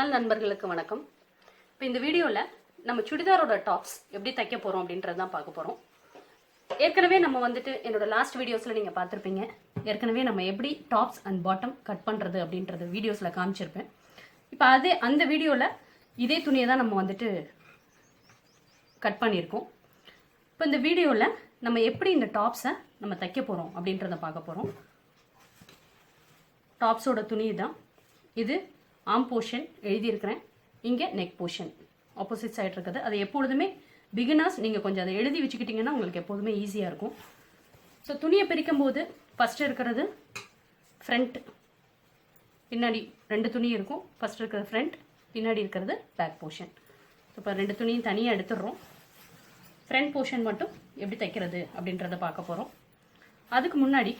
Channel நண்பர்களுக்கு வணக்கம். இப்போ இந்த வீடியோவில் நம்ம சுடிதாரோட டாப்ஸ் எப்படி தைக்க போகிறோம் அப்படின்றது தான் பார்க்க போகிறோம் ஏற்கனவே நம்ம வந்துட்டு என்னோட லாஸ்ட் வீடியோஸில் நீங்கள் பார்த்துருப்பீங்க. ஏற்கனவே நம்ம எப்படி டாப்ஸ் அண்ட் பாட்டம் கட் பண்ணுறது அப்படின்றது வீடியோஸில் காமிச்சிருப்பேன். இப்போ அதே அந்த வீடியோவில் இதே துணியை தான் நம்ம வந்துட்டு கட் பண்ணியிருக்கோம். இப்போ இந்த வீடியோவில் நம்ம எப்படி இந்த டாப்ஸை நம்ம தைக்க போகிறோம் அப்படின்றத பார்க்க போகிறோம் டாப்ஸோட துணி தான் இது ஆம் போர்ஷன் எழுதியிருக்கிறேன். இங்கே நெக் போர்ஷன் ஆப்போசிட் சைடு இருக்குது. அது எப்பொழுதுமே பிகினர்ஸ் நீங்கள் கொஞ்சம் அதை எழுதி வச்சுக்கிட்டிங்கன்னா உங்களுக்கு எப்போதுமே ஈஸியாக இருக்கும். ஸோ துணியை பிரிக்கும் போது ஃபஸ்ட்டு இருக்கிறது ஃப்ரண்ட் பின்னாடி ரெண்டு துணி இருக்கும். ஃபஸ்ட் இருக்கிறது ஃப்ரண்ட் பின்னாடி இருக்கிறது பேக் போர்ஷன் இப்போ ரெண்டு துணியும் தனியாக எடுத்துடுறோம். ஃப்ரண்ட் போர்ஷன் மட்டும் எப்படி தைக்கிறது அப்படின்றத பார்க்க போகிறோம் அதுக்கு முன்னாடி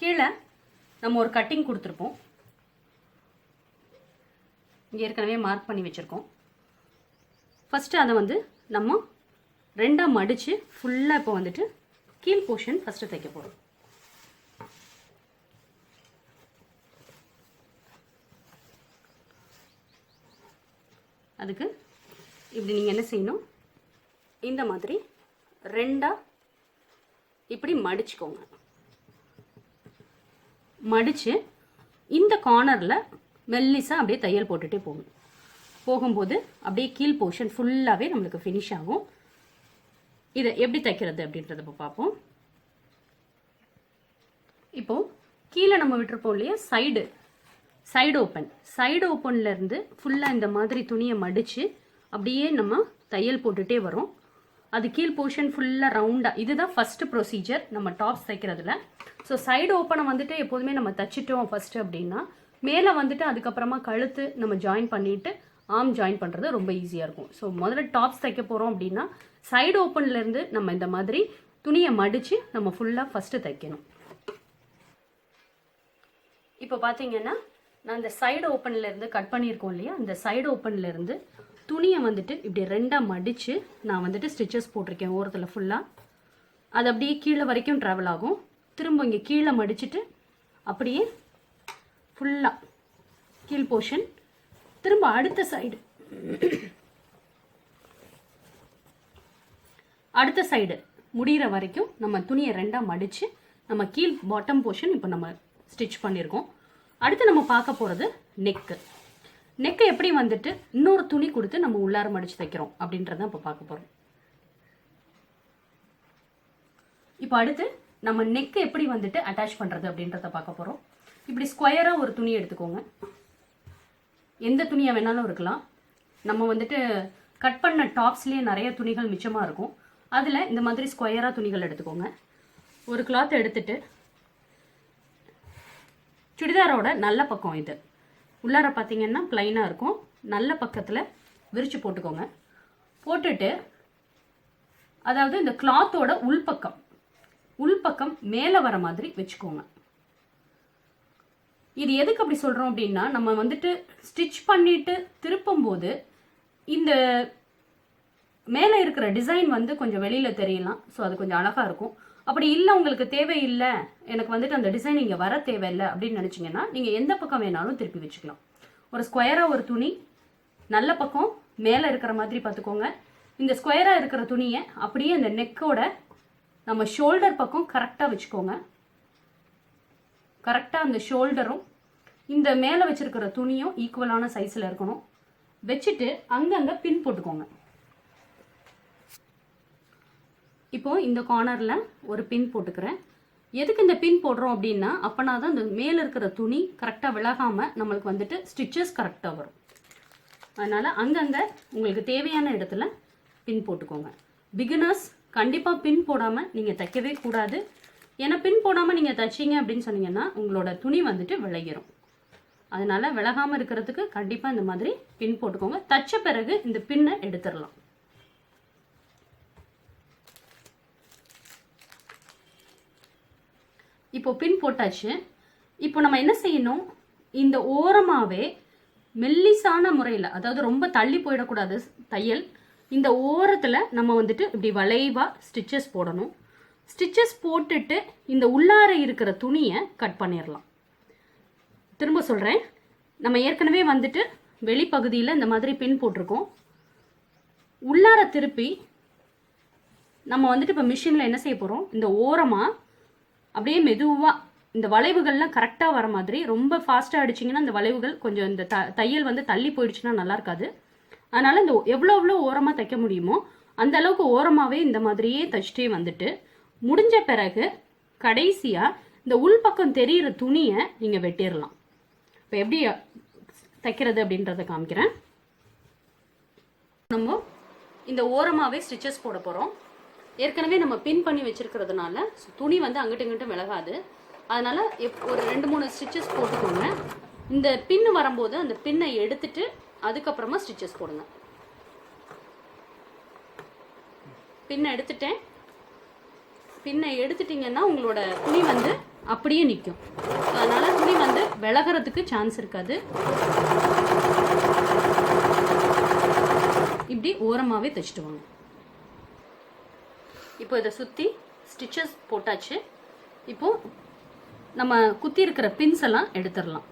கீழே நம்ம ஒரு கட்டிங் கொடுத்துருப்போம். இங்கே ஏற்கனவே மார்க் பண்ணி வச்சுருக்கோம். ஃபஸ்ட்டு அதை வந்து நம்ம ரெண்டாக மடித்து ஃபுல்லாக இப்போ வந்துட்டு கீழ் போர்ஷன் ஃபஸ்ட்டு தைக்க போகிறோம் அதுக்கு இப்படி நீங்கள் என்ன செய்யணும்? இந்த மாதிரி ரெண்டாக இப்படி மடிச்சுக்கோங்க. மடித்து இந்த கார்னரில் மெல்லிஸாக அப்படியே தையல் போட்டுகிட்டே போகணும். போகும்போது அப்படியே கீழ் போர்ஷன் ஃபுல்லாகவே நம்மளுக்கு ஃபினிஷ் ஆகும். இதை எப்படி தைக்கிறது அப்படின்றத இப்போ பார்ப்போம். இப்போ கீழே நம்ம விட்டுருப்போம் இல்லையா? சைடு சைடு ஓப்பன் சைடு ஓப்பன்லேருந்து ஃபுல்லாக இந்த மாதிரி துணியை மடித்து அப்படியே நம்ம தையல் போட்டுகிட்டே வரோம். அது கீழ் போர்ஷன் ஃபுல்லாக ரவுண்டாக இதுதான் ஃபஸ்ட்டு ப்ரொசீஜர் நம்ம டாப்ஸ் தைக்கிறதுல. ஸோ சைடு ஓப்பனை வந்துட்டு எப்போதுமே நம்ம தைச்சிட்டோம் ஃபஸ்ட்டு அப்படின்னா மேலே வந்துட்டு அதுக்கப்புறமா கழுத்து நம்ம ஜாயின் பண்ணிவிட்டு ஆம் ஜாயின் பண்ணுறது ரொம்ப ஈஸியாக இருக்கும். ஸோ முதல்ல டாப்ஸ் தைக்க போகிறோம் அப்படின்னா சைடு ஓப்பன்லேருந்து நம்ம இந்த மாதிரி துணியை மடித்து நம்ம ஃபுல்லாக ஃபஸ்ட்டு தைக்கணும். இப்போ பார்த்தீங்கன்னா நான் இந்த சைடு ஓப்பன்லேருந்து கட் பண்ணியிருக்கோம் இல்லையா? இந்த சைடு ஓப்பன்லேருந்து துணியை வந்துட்டு இப்படி ரெண்டாக மடித்து நான் வந்துட்டு ஸ்டிச்சஸ் போட்டிருக்கேன் ஓரத்தில் ஃபுல்லாக அது அப்படியே கீழே வரைக்கும் ட்ராவல் ஆகும். திரும்ப இங்கே கீழே மடிச்சுட்டு அப்படியே ஃபுல்லாக கீழ் போர்ஷன் திரும்ப அடுத்த சைடு அடுத்த சைடு முடிகிற வரைக்கும் நம்ம துணியை ரெண்டாக மடித்து நம்ம கீழ் பாட்டம் போர்ஷன் இப்போ நம்ம ஸ்டிச் பண்ணியிருக்கோம் அடுத்து நம்ம பார்க்க போகிறது நெக்கு நெக்கை எப்படி வந்துட்டு இன்னொரு துணி கொடுத்து நம்ம உள்ளார மடித்து தைக்கிறோம் அப்படின்றத இப்போ பார்க்க போகிறோம் இப்போ அடுத்து நம்ம நெக்கு எப்படி வந்துட்டு அட்டாச் பண்ணுறது அப்படின்றத பார்க்க போகிறோம் இப்படி ஸ்கொயராக ஒரு துணி எடுத்துக்கோங்க. எந்த துணியாக வேணாலும் இருக்கலாம். நம்ம வந்துட்டு கட் பண்ண டாப்ஸ்லேயே நிறைய துணிகள் மிச்சமாக இருக்கும். அதில் இந்த மாதிரி ஸ்கொயராக துணிகள் எடுத்துக்கோங்க. ஒரு கிளாத் எடுத்துட்டு சுடிதாரோட நல்ல பக்கம் இது. உள்ளார பார்த்தீங்கன்னா ப்ளைனாக இருக்கும். நல்ல பக்கத்தில் விரித்து போட்டுக்கோங்க. போட்டுட்டு அதாவது இந்த கிளாத்தோட உள்பக்கம் உள்பக்கம் மேலே வர மாதிரி வச்சுக்கோங்க. இது எதுக்கு அப்படி சொல்கிறோம் அப்படின்னா நம்ம வந்துட்டு ஸ்டிச் பண்ணிட்டு திருப்பும்போது இந்த மேலே இருக்கிற டிசைன் வந்து கொஞ்சம் வெளியில் தெரியலாம். ஸோ அது கொஞ்சம் அழகாக இருக்கும். அப்படி இல்லை உங்களுக்கு தேவையில்லை எனக்கு வந்துட்டு அந்த டிசைன் இங்கே வர தேவையில்லை அப்படின்னு நினச்சிங்கன்னா நீங்கள் எந்த பக்கம் வேணாலும் திருப்பி வச்சுக்கலாம். ஒரு ஸ்கொயராக ஒரு துணி நல்ல பக்கம் மேலே இருக்கிற மாதிரி பார்த்துக்கோங்க. இந்த ஸ்கொயராக இருக்கிற துணியை அப்படியே அந்த நெக்கோட நம்ம ஷோல்டர் பக்கம் கரெக்டாக வச்சுக்கோங்க. கரெக்டாக அந்த ஷோல்டரும் இந்த மேலே வச்சுருக்கிற துணியும் ஈக்குவலான சைஸில் இருக்கணும். வச்சுட்டு அங்கங்கே பின் போட்டுக்கோங்க. இப்போ இந்த கார்னரில் ஒரு பின் போட்டுக்கிறேன். எதுக்கு இந்த பின் போடுறோம் அப்படின்னா அப்போனா தான் இந்த மேலே இருக்கிற துணி கரெக்டாக விலகாமல் நம்மளுக்கு வந்துட்டு ஸ்டிச்சஸ் கரெக்டாக வரும். அதனால் அங்கங்கே உங்களுக்கு தேவையான இடத்துல பின் போட்டுக்கோங்க. பிகினர்ஸ் கண்டிப்பாக பின் போடாமல் நீங்கள் தைக்கவே கூடாது. ஏன்னா பின் போடாமல் நீங்கள் தைச்சிங்க அப்படின்னு சொன்னீங்கன்னா உங்களோட துணி வந்துட்டு விளையிரும் அதனால் விலகாமல் இருக்கிறதுக்கு கண்டிப்பாக இந்த மாதிரி பின் போட்டுக்கோங்க. தச்ச பிறகு இந்த பின்னை எடுத்துடலாம். இப்போ பின் போட்டாச்சு. இப்போ நம்ம என்ன செய்யணும்? இந்த ஓரமாகவே மெல்லிசான முறையில் அதாவது ரொம்ப தள்ளி போயிடக்கூடாது தையல். இந்த ஓரத்தில் நம்ம வந்துட்டு இப்படி வளைவாக ஸ்டிச்சஸ் போடணும். ஸ்டிச்சஸ் போட்டுட்டு இந்த உள்ளார இருக்கிற துணியை கட் பண்ணிடலாம் திரும்ப சொல்கிறேன் நம்ம ஏற்கனவே வந்துட்டு வெளிப்பகுதியில் இந்த மாதிரி பின் போட்டிருக்கோம். உள்ளார திருப்பி நம்ம வந்துட்டு இப்போ மிஷினில் என்ன செய்ய போகிறோம் இந்த ஓரமாக அப்படியே மெதுவாக இந்த வளைவுகள்லாம் கரெக்டாக வர மாதிரி ரொம்ப ஃபாஸ்ட்டாக அடிச்சிங்கன்னா அந்த வளைவுகள் கொஞ்சம் இந்த த தையல் வந்து தள்ளி போயிடுச்சுன்னா நல்லா இருக்காது. அதனால் இந்த எவ்வளோ எவ்வளோ ஓரமாக தைக்க முடியுமோ அந்த அளவுக்கு ஓரமாகவே இந்த மாதிரியே தைச்சிட்டே வந்துட்டு முடிஞ்ச பிறகு கடைசியாக இந்த உள்பக்கம் தெரியிற துணியை நீங்கள் வெட்டிடலாம் இப்போ எப்படி தைக்கிறது அப்படின்றத காமிக்கிறேன். நம்ம இந்த ஓரமாகவே ஸ்டிச்சஸ் போட போகிறோம் ஏற்கனவே நம்ம பின் பண்ணி வச்சிருக்கிறதுனால துணி வந்து அங்கிட்டு இங்கிட்டும் விலகாது. அதனால எப் ஒரு ரெண்டு மூணு ஸ்டிச்சஸ் போட்டுக்கோங்க. இந்த பின்னு வரும்போது அந்த பின்னை எடுத்துட்டு அதுக்கப்புறமா ஸ்டிச்சஸ் போடுங்க. பின்னை எடுத்துட்டேன். பின்னை எடுத்துட்டீங்கன்னா உங்களோட துணி வந்து அப்படியே நிற்கும் அதனால துணி வந்து விலகிறதுக்கு சான்ஸ் இருக்காது. இப்படி ஓரமாகவே தைச்சிட்டு வாங்க. இப்போ இதை சுற்றி ஸ்டிச்சஸ் போட்டாச்சு. இப்போ நம்ம குத்தி இருக்கிற பின்ஸ் எல்லாம் எடுத்துடலாம்.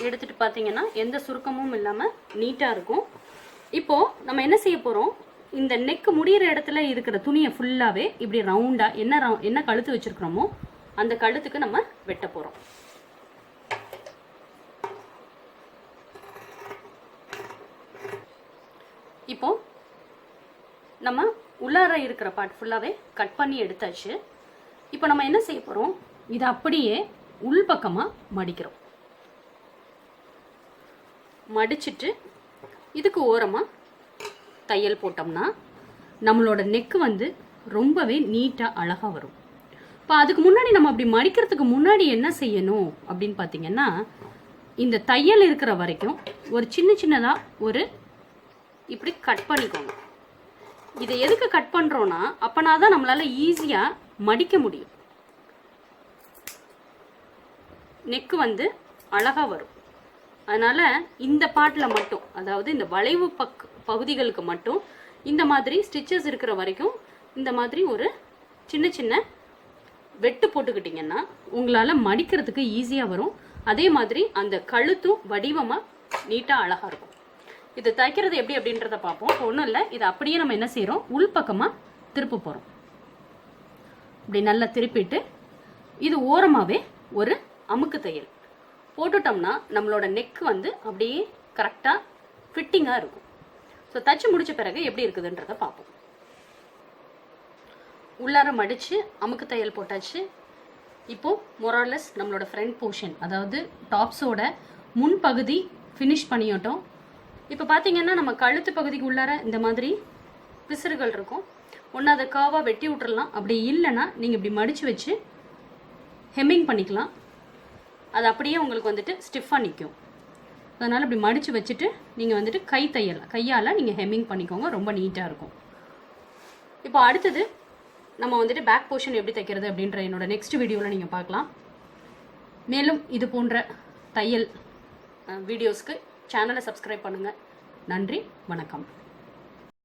எடுத்துட்டு பார்த்தீங்கன்னா எந்த சுருக்கமும் இல்லாமல் நீட்டாக இருக்கும். இப்போது நம்ம என்ன செய்ய போகிறோம் இந்த நெக் முடிகிற இடத்துல இருக்கிற துணியை ஃபுல்லாகவே இப்படி ரவுண்டாக என்ன ரவு- என்ன கழுத்து வச்சிருக்கிறோமோ அந்த கழுத்துக்கு நம்ம வெட்ட போகிறோம் இப்போ நம்ம உள்ளார இருக்கிற பார்ட் ஃபுல்லாகவே கட் பண்ணி எடுத்தாச்சு. இப்போ நம்ம என்ன செய்ய போகிறோம் இதை அப்படியே உள்பக்கமாக மடிக்கிறோம். மடிச்சிட்டு இதுக்கு ஓரமாக தையல் போட்டோம்னா நம்மளோட நெக்கு வந்து ரொம்பவே நீட்டாக அழகாக வரும். இப்போ அதுக்கு முன்னாடி நம்ம அப்படி மடிக்கிறதுக்கு முன்னாடி என்ன செய்யணும் அப்படின்னு பார்த்தீங்கன்னா இந்த தையல் இருக்கிற வரைக்கும் ஒரு சின்ன சின்னதாக ஒரு இப்படி கட் பண்ணிக்கோங்க. இதை எதுக்கு கட் பண்ணுறோன்னா அப்போனா தான் நம்மளால் ஈஸியாக மடிக்க முடியும். நெக்கு வந்து அழகாக வரும். அதனால் இந்த பாட்டில் மட்டும் அதாவது இந்த வளைவு பக் பகுதிகளுக்கு மட்டும் இந்த மாதிரி ஸ்டிச்சஸ் இருக்கிற வரைக்கும் இந்த மாதிரி ஒரு சின்ன சின்ன வெட்டு போட்டுக்கிட்டிங்கன்னா உங்களால் மடிக்கிறதுக்கு ஈஸியாக வரும். அதே மாதிரி அந்த கழுத்தும் வடிவமாக நீட்டாக அழகாக இருக்கும். இது தைக்கிறது எப்படி அப்படின்றத பார்ப்போம். ஒன்றும் இல்லை. இது அப்படியே நம்ம என்ன செய்கிறோம் உள்பக்கமாக திருப்ப போகிறோம் இப்படி நல்லா திருப்பிட்டு இது ஓரமாகவே ஒரு அமுக்கு தையல். போட்டுட்டோம்னா நம்மளோட நெக் வந்து அப்படியே கரெக்டாக ஃபிட்டிங்காக இருக்கும். ஸோ தச்சு முடித்த பிறகு எப்படி இருக்குதுன்றத பார்ப்போம். உள்ளார மடித்து அமுக்கு தையல் போட்டாச்சு. இப்போது மொரலஸ் நம்மளோட ஃப்ரண்ட் போர்ஷன் அதாவது டாப்ஸோட முன்பகுதி ஃபினிஷ் பண்ணிட்டோம். இப்போ பார்த்தீங்கன்னா நம்ம கழுத்து பகுதிக்கு உள்ளார இந்த மாதிரி பிசுறுகள் இருக்கும். ஒன்று அதை காவாக வெட்டி விட்டுறலாம். அப்படி இல்லைன்னா நீங்கள் இப்படி மடித்து வச்சு ஹெம்மிங் பண்ணிக்கலாம். அது அப்படியே உங்களுக்கு வந்துட்டு ஸ்டிஃபாக நிற்கும் அதனால் இப்படி மடித்து வச்சுட்டு நீங்கள் வந்துட்டு கை தையல் கையால் நீங்கள் ஹெம்மிங் பண்ணிக்கோங்க. ரொம்ப நீட்டாக இருக்கும். இப்போ அடுத்தது நம்ம வந்துட்டு பேக் போர்ஷன் எப்படி தைக்கிறது அப்படின்ற என்னோட நெக்ஸ்ட் வீடியோவில் நீங்கள் பார்க்கலாம். மேலும் இது போன்ற தையல் வீடியோஸ்க்கு சேனலை சப்ஸ்கிரைப் பண்ணுங்கள் நன்றி வணக்கம்.